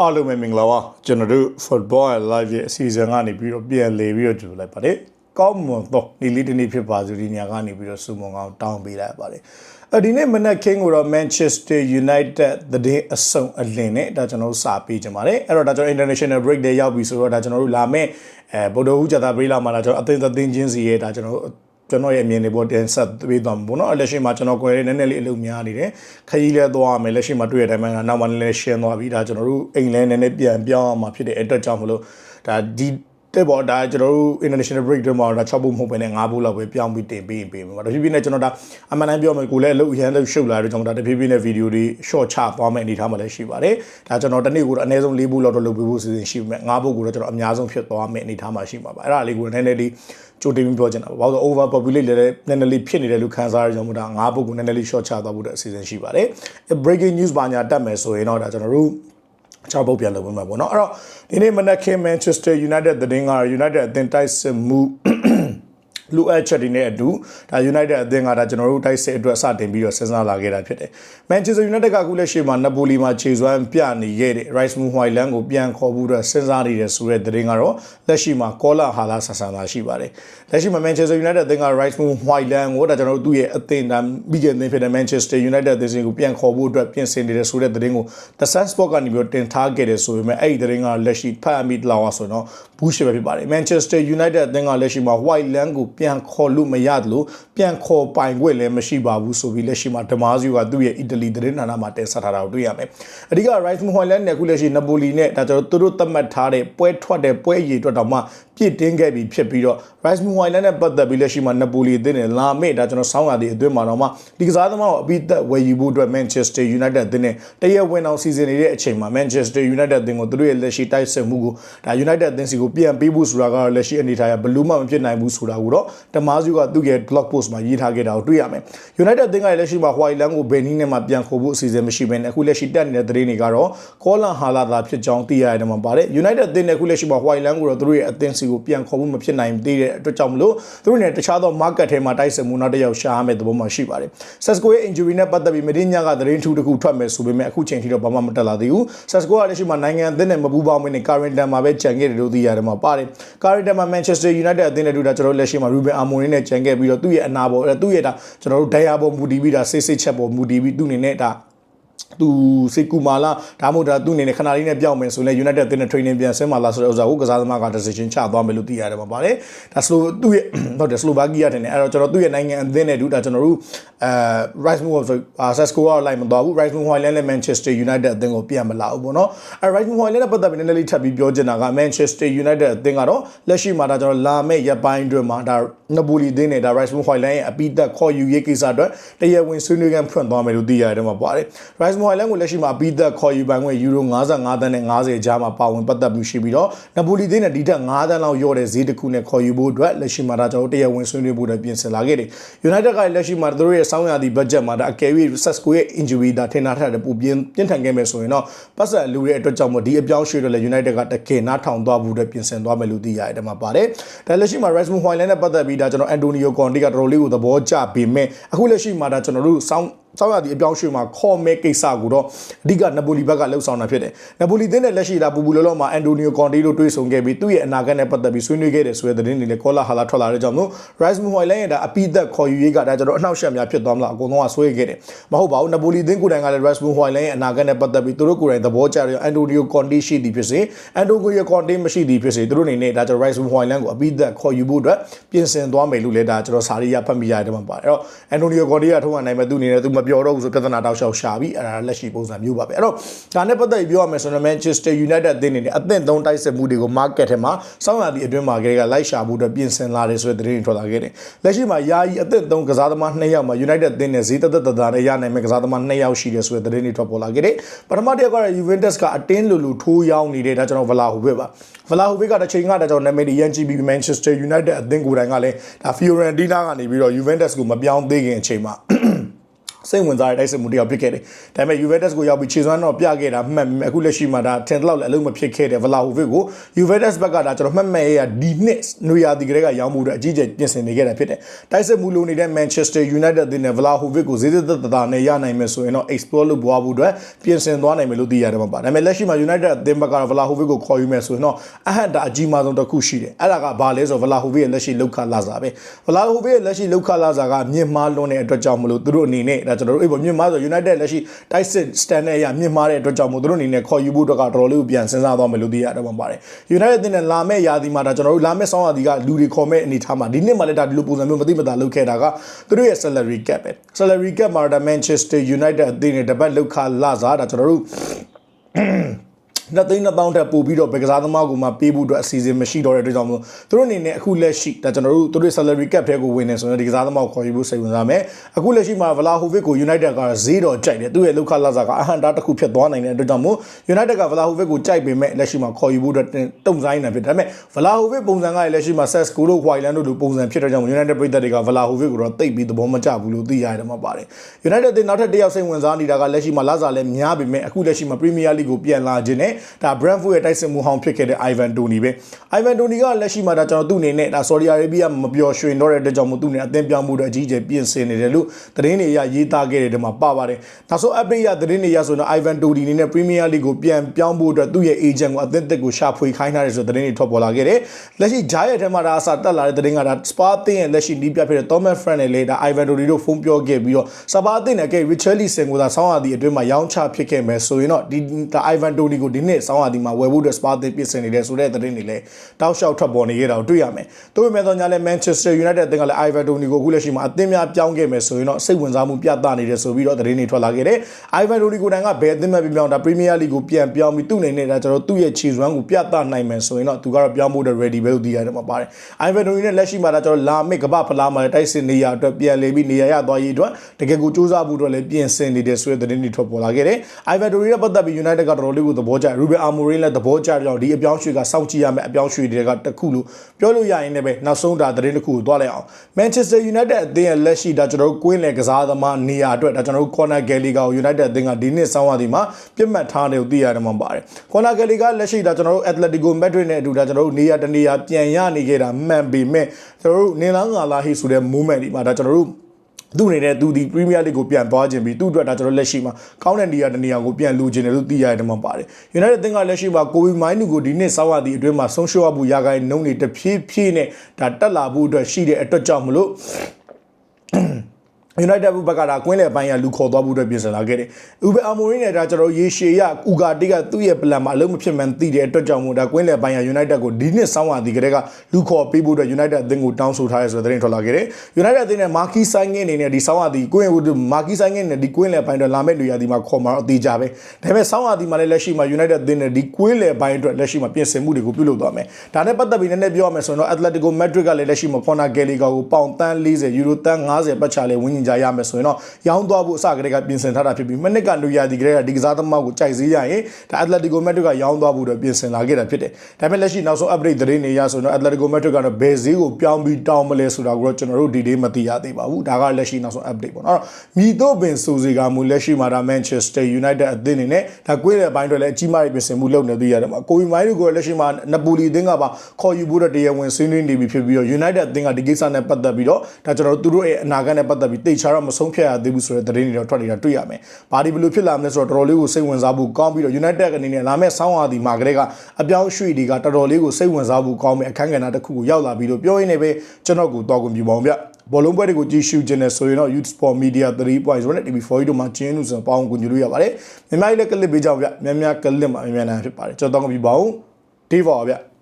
အားလုံးပဲမင်္ဂလာပါကျွန်တော်တို့ football and live ရဲ့အစီအစဉ်ကနေပြီးတော့ပြန်လေပြီးတော့ကြိုလိုက်ပါတယ်ကောင်းမွန်တော့ဒီလေးတနေ့ဖြစ်ပါစို့ဒီညကနေပြီးတော့စုမုံကောင်တောင်းပေးလိုက်ပါတယ်အဒီနေ့မနက်ခင်းကိုတော့ Manchester United သတင်းအစုံအလင်းနဲ့ဒါကျွန်တော်တို့စာပေးကြပါတယ်အဲ့တော့ဒါကျွန်တော် international break တွေရောက်ပြီဆိုတော့ဒါကျွန်တော်တို့လာမယ့်အဲဗုဒ္ဓဟူးဂျာတာပရိလာမှာဒါကျွန်တော်အသင်းအသင်းချင်းစီရဲ့ဒါကျွန်တော်တို့ ကျွန်တော်ရဲ့အမြင်တွေပေါ်တင်ဆက်ပေးသွားမှာပေါ့နော်လက်ရှိမှာကျွန်တော်ကိုယ်လေးနည်းနည်းလေးအလုပ်များနေတယ်ခရီးလဲသွားရမယ်လက်ရှိမှာတွေ့ရတဲ့အတိုင်းမှာနောက်မှလည်းလည်းရှင်းသွားပြီဒါကျွန်တော်တို့အိမ်လဲနည်းနည်းပြန်ပြောင်းအောင်မှာဖြစ်တဲ့အတွက်ကြောင့်မလို့ဒါဒီ တဲ့ပေါ်ဒါကျွန်တော်တို့ international break တွေမှာဒါ6ဘုတ်မဟုတ်ဘဲနဲ့5ဘုတ်လောက်ပဲပြောင်းပြီးတင်ပေးရင်ပေးမှာဒါဖြည်းဖြည်းနဲ့ကျွန်တော်ဒါအမှန်တမ်းပြောမယ်ကိုလည်းအလုပ်ရန်လုပ်ရှုပ်လာတော့ကျွန်တော်ဒါတဖြည်းဖြည်းနဲ့ဗီဒီယိုတွေ short ချသွားမယ့်အနေအထားမှာလည်းရှိပါတယ်ဒါကျွန်တော်တနေ့ကိုတော့အနည်းဆုံး4ဘုတ်လောက်တော့လုပ်ပေးဖို့စီစဉ်ရှိပေမဲ့5ဘုတ်ကိုတော့ကျွန်တော်အများဆုံးဖြစ်သွားမယ့်အနေအထားမှာရှိမှာပါအဲ့ဒါလေးကိုနည်းနည်းလေးကြိုတင်ပြီးပြောချင်တာပါဘာလို့ over populate လည်းနည်းနည်းလေးဖြစ်နေတယ်လို့ခန်းစားရကြမှာဒါ၅ဘုတ်ကိုနည်းနည်းလေး short ချသွားဖို့အတွက်အစီအစဉ်ရှိပါတယ် breaking news ဘာညာတက်မယ်ဆိုရင်တော့ဒါကျွန်တော်တို့ ချောက်ပုတ်ပြန်လုပ်ဝင်မှာပေါ့နော်အဲ့တော့ဒီနေ့မနက်ခင်း Manchester United သတင်းက United အသင်းတိုက်စစ်မှု လူအပ်ချက်တွေနဲ့အတူဒါ United အသင်းကဒါကျွန်တော်တို့တိုက်စစ်အတွက်စတင်ပြီးတော့စဉ်းစားလာခဲ့တာဖြစ်တယ်။ Manchester United ကအခုလက်ရှိမှာနပိုလီမှာခြေစွမ်းပြနေခဲ့တဲ့ Rice Moon Hoyland ကိုပြန်ခေါ်ဖို့အတွက်စဉ်းစားနေတယ်ဆိုတဲ့သတင်းကတော့လက်ရှိမှာကောလာဟာလာဆန်ဆန်လာရှိပါတယ်။လက်ရှိမှာ Manchester United အသင်းက Rice Moon Hoyland ကိုဒါကျွန်တော်တို့သူ့ရဲ့အသင်းဒါမိခင်အသင်းဖြစ်တဲ့ Manchester United အသင်းကိုပြန်ခေါ်ဖို့အတွက်ပြင်ဆင်နေတယ်ဆိုတဲ့သတင်းကို The Sun Sport ကနေပြီးတော့တင်ထားခဲ့တယ်ဆိုပေမဲ့အဲ့ဒီသတင်းကလက်ရှိဖတ်အမိလောက်အောင်ဆိုတော့ဘူးရှိပဲဖြစ်ပါတယ် Manchester United အသင်းကလက်ရှိမှာ Hoyland ကိုပြန်ခေါ်လို့မရတယ်လို့ပြန်ခေါ်ပိုင်ခွင့်လည်းမရှိပါဘူးဆိုပြီးလက်ရှိမှာဒမာဇီယိုကသူ့ရဲ့အီတလီသတင်းဌာနမှာတင်ဆက်ထားတာကိုတွေ့ရမယ်။အဓိက Rice Moylan နဲ့အခုလက်ရှိနပိုလီနဲ့ဒါကျွန်တော်တို့သတ်မှတ်ထားတဲ့ပွဲထွက်တဲ့ပွဲရည်အတွက်တောင်မှပြစ်တင်းခဲ့ပြီးဖြစ်ပြီးတော့ Rice Moylan နဲ့ပတ်သက်ပြီးလက်ရှိမှာနပိုလီအသင်းနဲ့လာမေ့ဒါကျွန်တော်ဆောင်းရတဲ့အတွင်းမှာတော့မှဒီကစားသမားကိုအပိသက်ဝယ်ယူဖို့အတွက် Manchester United အသင်းနဲ့တရက်ဝင်အောင်စီစဉ်နေတဲ့အချိန်မှာ Manchester United အသင်းကိုသူတို့ရဲ့လက်ရှိတိုက်စစ်မှုကိုဒါ United အသင်းစီကိုပြန်ပေးဖို့ဆိုတာကတော့လက်ရှိအနေထားရဘလို့မှမဖြစ်နိုင်ဘူးဆိုတာကိုတော့ဒမာဇီယိုကသူ့ရဲ့ blog post မှာရေးထားခဲ့တာကိုတွေ့ရမယ် United အသင်းကလက်ရှိမှာ Hoyland ကိုဘယ်နည်းနဲ့မှပြန်ခေါ်ဖို့အစီအစဉ်မရှိဘဲနဲ့အခုလက်ရှိတက်နေတဲ့သတင်းတွေကတော့ Colin Hala သာဖြစ်ကြောင်းသိရတဲ့မှာပါတယ် United အသင်းနဲ့အခုလက်ရှိမှာ Hoyland ကိုတော့သူတို့ရဲ့အသင်းစီကိုပြန်ခေါ်ဖို့မဖြစ်နိုင်သေးတဲ့အတွက်ကြောင့်မလို့သူတို့နဲ့တခြားသော market ထဲမှာတိုက်စစ်မှုနောက်တစ်ယောက်ရှာရမယ့်သဘောမှရှိပါတယ် Sesco ရဲ့ injury နဲ့ပတ်သက်ပြီးမင်းညကသတင်းထူးတစ်ခုထွက်မယ်ဆိုပေမဲ့အခုချိန်ထိတော့ဘာမှမတက်လာသေးဘူး Sesco ကလက်ရှိမှာနိုင်ငံအသင်းနဲ့မပူးပေါင်းမင်းနဲ့ Carrington မှာပဲကြံခဲ့တယ်လို့သိရတယ်မှာပါတယ် Carrington မှာ Manchester United အသင်းနဲ့တူတာကျွန်တော်လက်ရှိမှာ Ruben Amorim နဲ့ကြံခဲ့ပြီးတော့သူ့ရဲ့အနာပေါ်သူ့ရဲ့ဒါကျွန်တော်တို့ဒိုင်ယာပေါ်မူတည်ပြီးဒါဆေးဆေးချက်ပေါ်မူတည်ပြီးသူ့အနေနဲ့ဒါ သူစေကူမာလာဒါမှမဟုတ်ဒါသူ့အနေနဲ့ခဏလေးနဲ့ပြောင်းမယ်ဆိုရင် United အသင်းနဲ့ training ပြန်ဆင်းมาလာဆိုတဲ့ဥစ္စာကိုကစားသမားက decision ချသွားမယ်လို့သိရတယ်မှာပါတယ်ဒါစလိုသူ့ရဲ့ဟုတ်တယ်စလိုဗာကီးယာထင်တယ်အဲ့တော့ကျွန်တော်သူ့ရဲ့နိုင်ငံအသင်းနဲ့တူဒါကျွန်တော်တို့အဲ Rice Move ဆိုအာ Sesco ကလိုက်မသွားဘူး Rice Move Hoyland နဲ့ Manchester United အသင်းကိုပြန်မလာဘူးပေါ့နော်အဲ Rice Move Hoyland နဲ့ပတ်သက်ပြီးနည်းနည်းလေးထပ်ပြီးပြောချင်တာက Manchester United အသင်းကတော့လက်ရှိမှာဒါကျွန်တော်လာမယ့်ရက်ပိုင်းအတွင်းမှာဒါနပိုလီအသင်းနဲ့ဒါ Rice Move Hoyland ရဲ့အပိသက်ခေါ်ယူရေးကိစ္စအတွက်တရားဝင်ဆွေးနွေးခန်းဖွင့်သွားမယ်လို့သိရတယ်မှာပါတယ် Rice Move Hoyland ကိုလက်ရှိမှာအပိသက်ခေါ်ယူပိုင်ခွင့်ယူရို55သန်းနဲ့50ကြားမှာပါဝင်ပတ်သက်မှုရှိပြီးတော့နပိုလီအသင်းနဲ့ဒီထက်5သန်းလောက်ရော့တဲ့ဈေးတစ်ခုနဲ့ခေါ်ယူဖို့အတွက်လက်ရှိမှာဒါကျွန်တော်တရားဝင်ဆွေးနွေးဖို့အတွက်ပြင်ဆင်လာခဲ့တယ် United ကလက်ရှိမှာသူတို့ရဲ့စောင်းရသည့် budget မှာဒါအကယ်၍ Sesco ရဲ့ injury ဒါထင်တာထက်တဲ့ပိုပြင်းပြင်းထန်ခဲ့မယ်ဆိုရင်တော့ပတ်ဆက်လူရဲ့အတွက်ကြောင့်မို့ဒီအပြောင်းရွှေ့တော့လေ United ကတကယ်နားထောင်သွားဖို့အတွက်ပြင်ဆင်သွားမယ်လို့သိရတယ်မှာပါတယ်ဒါလက်ရှိမှာ Rasmus Hojlund နဲ့ပတ်သက်ပြီးဒါကျွန်တော် Antonio Conte ကတော်တော်လေးကိုသဘောကျပေမဲ့အခုလက်ရှိမှာဒါကျွန်တော်တို့စောင်း စောင်းရသည့်အပြောင်းရွှေ့မှာခေါ်မဲကိစ္စကိုတော့အဓိကနပိုလီဘက်ကလှုပ်ဆောင်တာဖြစ်တယ်။နပိုလီသင်းနဲ့လက်ရှိတာပူပူလောလောမှာအန်တိုနီယိုကွန်တီတို့တွေ့ဆုံခဲ့ပြီးသူ့ရဲ့အနာဂတ်နဲ့ပတ်သက်ပြီးဆွေးနွေးခဲ့တယ်ဆိုတဲ့သတင်းတွေလည်းကောလာဟာလာထွက်လာတဲ့ကြောင့်မို့ Rice Muhoyland ရဲ့ဒါအပိသက်ခေါ်ယူရေးကဒါကျွန်တော်အနှောက်အယှက်များဖြစ်သွားမလားအကုန်လုံးကဆွေးခဲ့တယ်။မဟုတ်ပါဘူးနပိုလီသင်းကိုယ်တိုင်ကလည်း Rice Muhoyland ရဲ့အနာဂတ်နဲ့ပတ်သက်ပြီးသူတို့ကိုယ်တိုင်သဘောကျတယ်အန်တိုနီယိုကွန်တီရှိသည်ဖြစ်စေအန်တိုနီယိုကွန်တီမရှိသည်ဖြစ်စေသူတို့အနေနဲ့ဒါကျွန်တော် Rice Muhoyland ကိုအပိသက်ခေါ်ယူဖို့အတွက်ပြင်ဆင်သွားမယ်လို့လည်းဒါကျွန်တော်စာရီရဖတ်မိရတယ်မှာပါတယ်။အဲ့တော့အန်တိုနီယိုကွန်တီကထုံးနိုင်မဲ့သူအနေနဲ့သူမပြောတော့ဘူးဆိုပြဿနာတောက်လျှောက်ရှာပြီးအဲ့ဒါလက်ရှိပုံစံမျိုးပါပဲအဲ့တော့ဒါနဲ့ပတ်သက်ပြီးပြောရမယ်ဆိုတော့ Manchester United အသင်းအနေနဲ့အသင့်သုံးတိုက်စစ်မှုတွေကို market ထဲမှာစောင့်ရသည့်အတွင်းမှာကလေးကလိုက်ရှာဖို့အတွက်ပြင်ဆင်လာတယ်ဆိုတဲ့သတင်းတွေထွက်လာခဲ့တယ်လက်ရှိမှာယာယီအသင့်သုံးကစားသမား2ယောက်မှာ United အသင်းနဲ့ဈေးသက်သက်သက်နဲ့ရနိုင်မဲ့ကစားသမား2ယောက်ရှိတယ်ဆိုတဲ့သတင်းတွေထွက်ပေါ်လာခဲ့တယ်ပထမတစ်ယောက်ကတော့ Juventus ကအတင်းလူလူထိုးရောက်နေတဲ့ဒါကျွန်တော် Vlahovic ပါ Vlahovic ကတစ်ချိန်ကဒါကျွန်တော်နာမည်ရန်ကြည့်ပြီး Manchester United အသင်းကိုယ်တိုင်ကလည်းဒါ Fiorentina ကနေပြီးတော့ Juventus ကိုမပြောင်းသေးခင်အချိန်မှာ စိတ်ဝင်စားတဲ့တိုက်စစ်မှုတစ်ယောက်ဖြစ်ခဲ့တယ်။ဒါပေမဲ့ Juventus ကိုရောက်ပြီးခြေစွမ်းတော့ပြခဲ့တာမှတ်ပေမဲ့အခုလက်ရှိမှာဒါထင်တယ်လို့လည်းအလုံးမဖြစ်ခဲ့တဲ့ Vlahovic ကို Juventus ဘက်ကဒါကျွန်တော်မှတ်မဲ့ရဒီနှစ်နွေရာသီကလေးကရောင်းမှုအတွက်အကြီးအကျယ်ပြင်ဆင်နေခဲ့တာဖြစ်တယ်။တိုက်စစ်မှုလိုနေတဲ့ Manchester United အသင်းနဲ့ Vlahovic ကိုဈေးသက်သက်သာနဲ့ရနိုင်မယ်ဆိုရင်တော့ explore လုပ်ပွားဖို့အတွက်ပြင်ဆင်သွားနိုင်မယ်လို့သိရတယ်မှာပါ။ဒါပေမဲ့လက်ရှိမှာ United အသင်းဘက်ကတော့ Vlahovic ကိုခေါ်ယူမယ်ဆိုရင်တော့အဟန့်တာအကြီးမားဆုံးတစ်ခုရှိတယ်။အဲ့ဒါကဘာလဲဆိုတော့ Vlahovic ရဲ့လက်ရှိလောက်ခလာစားပဲ။ Vlahovic ရဲ့လက်ရှိလောက်ခလာစားကမြင့်မားလွန်းတဲ့အတွက်ကြောင့်မလို့သူတို့အနေနဲ့ဒါကျွန်တော်တို့အေးပေါ့မြင့်မားဆို United လက်ရှိတိုက်စစ် stand နဲ့အရမြင့်မားတဲ့အတွက်ကြောင့်မို့သူတို့အနေနဲ့ခေါ်ယူဖို့အတွက်ကတော်တော်လေးကိုပြန်စဉ်းစားသွားမယ်လို့သိရတယ်မှာပါတယ်။ United တင်တဲ့လာမဲ့ယာဒီမှာဒါကျွန်တော်တို့လာမဲ့ဆောင်းယာဒီကလူတွေခေါ်မဲ့အနေထားမှာဒီနှစ်မှာလည်းဒါဒီလိုပုံစံမျိုးမသိမသာလုပ်ခဲ့တာကသူတို့ရဲ့ salary cap ပဲ salary cap မှာဒါ Manchester United အသင်းနဲ့တပတ်လောက်ခလာစားဒါကျွန်တော်တို့ နှစ်သိန်းနှစ်ပေါင်းတက်ပို့ပြီးတော့ဘယ်ကစားသမားကိုမှပေးဖို့အတွက်အစီအစဉ်မရှိတော့တဲ့အတွက်ကြောင့်မို့သူတို့အနေနဲ့အခုလက်ရှိဒါကျွန်တော်တို့သူတို့ salary cap ထဲကိုဝင်နေဆိုရင်ဒီကစားသမားကိုခေါ်ယူဖို့စိတ်ဝင်စားမယ်အခုလက်ရှိမှာ Vlahovic ကို United ကဈေးတော့ကြိုက်တယ်သူ့ရဲ့လောက်ခလာစားကအဟန်တာတစ်ခုဖြစ်သွားနိုင်တဲ့အတွက်ကြောင့်မို့ United က Vlahovic ကိုကြိုက်ပေမဲ့လက်ရှိမှာခေါ်ယူဖို့အတွက်တုံဆိုင်နေဖြစ်ဒါပေမဲ့ Vlahovic ပုံစံကလည်းလက်ရှိမှာ Sesco တို့ Hoyland တို့လိုပုံစံဖြစ်တဲ့ကြောင့်မို့ United ပြည်သက်တွေက Vlahovic ကိုတော့တိတ်ပြီးသဘောမကျဘူးလို့သိရတယ်မှာပါတယ် United တင်နောက်ထပ်တစ်ယောက်စိတ်ဝင်စားနေတာကလက်ရှိမှာလာစားလည်းများပေမဲ့အခုလက်ရှိမှာ Premier League ကိုပြန်လာခြင်းနဲ့ဒါ Brentford ရဲ့တိုက်စစ်မှုဟောင်းဖြစ်ခဲ့တဲ့ Ivan Toney ပဲ Ivan Toney ကလက်ရှိမှာဒါကျွန်တော်သူ့အနေနဲ့ဒါ Saudi Arabia မပျော်ရွှင်တော့တဲ့အတွက်ကြောင့်မို့သူ့အနေနဲ့အသင်းပြောင်းမှုအတွက်အကြီးအကျယ်ပြင်ဆင်နေတယ်လို့သတင်းတွေအရရေးသားခဲ့တဲ့တမှာပါပါတယ်နောက်ဆုံး update ရသတင်းတွေရဆိုတော့ Ivan Toney အနေနဲ့ Premier League ကိုပြန်ပြောင်းဖို့အတွက်သူ့ရဲ့ agent ကိုအသင်းသက်ကိုရှာဖွေခိုင်းထားတယ်ဆိုတဲ့သတင်းတွေထွက်ပေါ်လာခဲ့တယ်လက်ရှိဂျားရဲ့အထက်မှာဒါအစားတက်လာတဲ့သတင်းကဒါ Spa အသင်းရဲ့လက်ရှိနီးပြဖြစ်တဲ့ Thomas Frank နဲ့လေဒါ Ivan Toney တို့ဖုန်းပြောခဲ့ပြီးတော့ Spa အသင်းနဲ့ကဲ Richarlison ကိုသာဆောင်းရသည်အတွင်းမှာရောင်းချဖြစ်ခဲ့မယ်ဆိုရင်တော့ဒီဒါ Ivan Toney ကိုဒီနှစ်ဆောင်းရသည်မှာဝယ်ဖို့အတွက် Spa အသင်းပြင်ဆင်နေတယ်ဆိုတဲ့သတင်းတွေလည်းတောက်လျှောက်ထွက်ပေါ်နေခဲ့တာကိုတွေ့ရမယ်။သို့ပေမဲ့တော့ညာလဲ Manchester United အသင်းကလည်း Ivan Toney ကိုအခုလက်ရှိမှာအသင်းများပြောင်းခဲ့မယ်ဆိုရင်တော့စိတ်ဝင်စားမှုပြသနေတယ်ဆိုပြီးတော့သတင်းတွေထွက်လာခဲ့တယ်။ Ivan Toney ကိုတိုင်ကဘယ်အသင်းမှပြောင်းတာ Premier League ကိုပြန်ပြောင်းပြီးသူ့အနေနဲ့ဒါကျွန်တော်သူ့ရဲ့ခြေစွမ်းကိုပြသနိုင်မယ်ဆိုရင်တော့သူကတော့ပြောင်းဖို့အတွက် ready ပဲလို့သိရတယ်မှာပါတယ်။ Ivan Toney နဲ့လက်ရှိမှာဒါကျွန်တော်လာမစ်ကပ္ပဖလားမှာတိုက်စစ်နေရအတွက်ပြန်လေပြီးနေရရသွားရေးအတွက်တကယ်ကိုစူးစမ်းဖို့အတွက်လည်းပြင်ဆင်နေတယ်ဆိုတဲ့သတင်းတွေထွက်ပေါ်လာခဲ့တယ်။ Ivan Toney နဲ့ပတ်သက်ပြီး United ကတော်တော်လေးကိုသဘောကျ Ruben Amorim လည်းသဘောကျကြောင်းဒီအပြောင်းရွှေ့ကစောင့်ကြည့်ရမယ့်အပြောင်းရွှေ့တွေကတခုလို့ပြောလို့ရရင်လည်းပဲနောက်ဆုံးဒါသတင်းတစ်ခုကိုသွားလိုက်အောင် Manchester United အသင်းရဲ့လက်ရှိဒါကျွန်တော်တို့ကွင်းလယ်ကစားသမားနေရာအတွက်ဒါကျွန်တော်တို့ Conor Gallagher ကို United အသင်းကဒီနှစ်ဆောင်းရသည်မှာပြစ်မှတ်ထားတယ်လို့သိရတယ်မှာပါတယ် Conor Gallagher လက်ရှိဒါကျွန်တော်တို့ Atletico Madrid နဲ့အတူဒါကျွန်တော်တို့နေရာတနေရာပြန်ရနေခဲ့တာမှန်ပေမဲ့ကျွန်တော်တို့နေလားငါလားဟိဆိုတဲ့ moment ဒီမှာဒါကျွန်တော်တို့ သူ့အနေနဲ့သူဒီ Premier League ကိုပြန်သွားခြင်းပြီးသူ့အတွက်ဒါကျွန်တော်လက်ရှိမှာကောင်းတဲ့နေရာတနေရာကိုပြန်လူခြင်းတယ်လို့သိရတယ်မှာပါတယ် United အသင်းကလက်ရှိမှာကိုဝီမိုင်းနူကိုဒီနှစ်ဆောင်းရသည့်အတွင်းမှာဆုံးရှုံးရမှုရာဂိုင်းနှုန်းတွေတဖြည်းဖြည်းနဲ့ဒါတက်လာဖို့အတွက်ရှိတဲ့အတွက်ကြောင့်မလို့ United ဘက်ကဒါကွင်းလယ်ပိုင်းကလူခေါ်သွားဖို့အတွက်ပြင်ဆင်လာခဲ့တယ်။ဥပအမိုရင်းနဲ့ဒါကျွန်တော်ရေရှည်ရဥကာတိကသူ့ရဲ့ plan မှာအလုံးမဖြစ်မှန်သိတဲ့အတွက်ကြောင့်မို့ဒါကွင်းလယ်ပိုင်းက United ကိုဒီနှစ်ဆောင်းရသည်ကတည်းကလူခေါ်ပေးဖို့အတွက် United အသင်းကိုတောင်းဆိုထားရဲဆိုတဲ့သတင်းထွက်လာခဲ့တယ်။ United အသင်းနဲ့ Marky Sign အနေနဲ့ဒီဆောင်းရသည်ကွင်းဟို Marky Sign နဲ့ဒီကွင်းလယ်ပိုင်းအတွက်လာမဲ့လူရသည်မှာခေါ်မှာတော့အသေးကြပဲ။ဒါပေမဲ့ဆောင်းရသည်မှာလည်းလက်ရှိမှာ United အသင်းနဲ့ဒီကွင်းလယ်ပိုင်းအတွက်လက်ရှိမှာပြင်ဆင်မှုတွေကိုပြုလုပ်သွားမယ်။ဒါနဲ့ပတ်သက်ပြီးနည်းနည်းပြောရမယ်ဆိုရင်တော့ Atletico Madrid ကလည်းလက်ရှိမှာ Conor Gallagher ကိုပေါင်တန်း40ယူရိုတန်း50ပတ်ချလဲဝင်းကျင်ကြရမယ်ဆိုရင်တော့ရောင်းသွားဖို့အစကတည်းကပြင်ဆင်ထားတာဖြစ်ပြီးမနစ်ကလူရသည်ကတည်းကဒီကစားသမားကိုကြိုက်စေးရရင်ဒါ Atletico Madrid ကရောင်းသွားဖို့အတွက်ပြင်ဆင်လာခဲ့တာဖြစ်တယ်။ဒါပေမဲ့လက်ရှိနောက်ဆုံး update သတင်းတွေရဆိုတော့ Atletico Madrid ကတော့ဘယ်ဈေးကိုပြောင်းပြီးတောင်းမလဲဆိုတာကိုတော့ကျွန်တော်တို့ဒီလေးမသိရသေးပါဘူး။ဒါကလက်ရှိနောက်ဆုံး update ပေါ့နော်။မိတော့ပင်ဆိုစီကမူလက်ရှိမှာဒါ Manchester United အသင်းနေနဲ့ဒါကွေးတဲ့ဘိုင်းတွေလည်းအကြီးမားတွေပြင်ဆင်မှုလုပ်နေသေးရတယ်မှာကိုဝီမိုင်းတို့ကလက်ရှိမှာနပိုလီအသင်းကပါခေါ်ယူဖို့တရားဝင်ဆွေးနွေးနေပြီဖြစ်ပြီးတော့ United အသင်းကဒီကိစ္စနဲ့ပတ်သက်ပြီးတော့ဒါကျွန်တော်တို့သူတို့ရဲ့အနာဂတ်နဲ့ပတ်သက်ပြီးတိတ်ချတော့မဆုံးဖြတ်ရသေးဘူးဆိုတဲ့သတင်းတွေတော့ထွက်နေတာတွေ့ရမယ်။ဘာဒီဘယ်လိုဖြစ်လာမလဲဆိုတော့တော်တော်လေးကိုစိတ်ဝင်စားဖို့ကောင်းပြီးတော့ United အနေနဲ့လာမဲ့ဆောင်းရာသီမှာကလေးကအပြောင်းရွှေ့တွေကတော်တော်လေးကိုစိတ်ဝင်စားဖို့ကောင်းမဲ့အခန်းကဏ္ဍတစ်ခုကိုရောက်လာပြီးတော့ပြောရင်းနဲ့ပဲကျွန်တော်ကိုတောက်ကွန်ပြပါအောင်ဗျ။ဘောလုံးပွဲတွေကိုကြည့်ရှုခြင်းနဲ့ဆိုရင်တော့ Youth Sport Media 3.0နဲ့ TV4 တို့မှာကျင်းလို့ဆိုပေါင်းကူညီလို့ရပါတယ်။မြန်မာကြီးလည်းကလစ်ပေးကြအောင်ဗျ။များများကလစ်မှာအများများဖြစ်ပါတယ်။ကျွန်တော်တောက်ကွန်ပြပါအောင်။ဒီပါဗျ။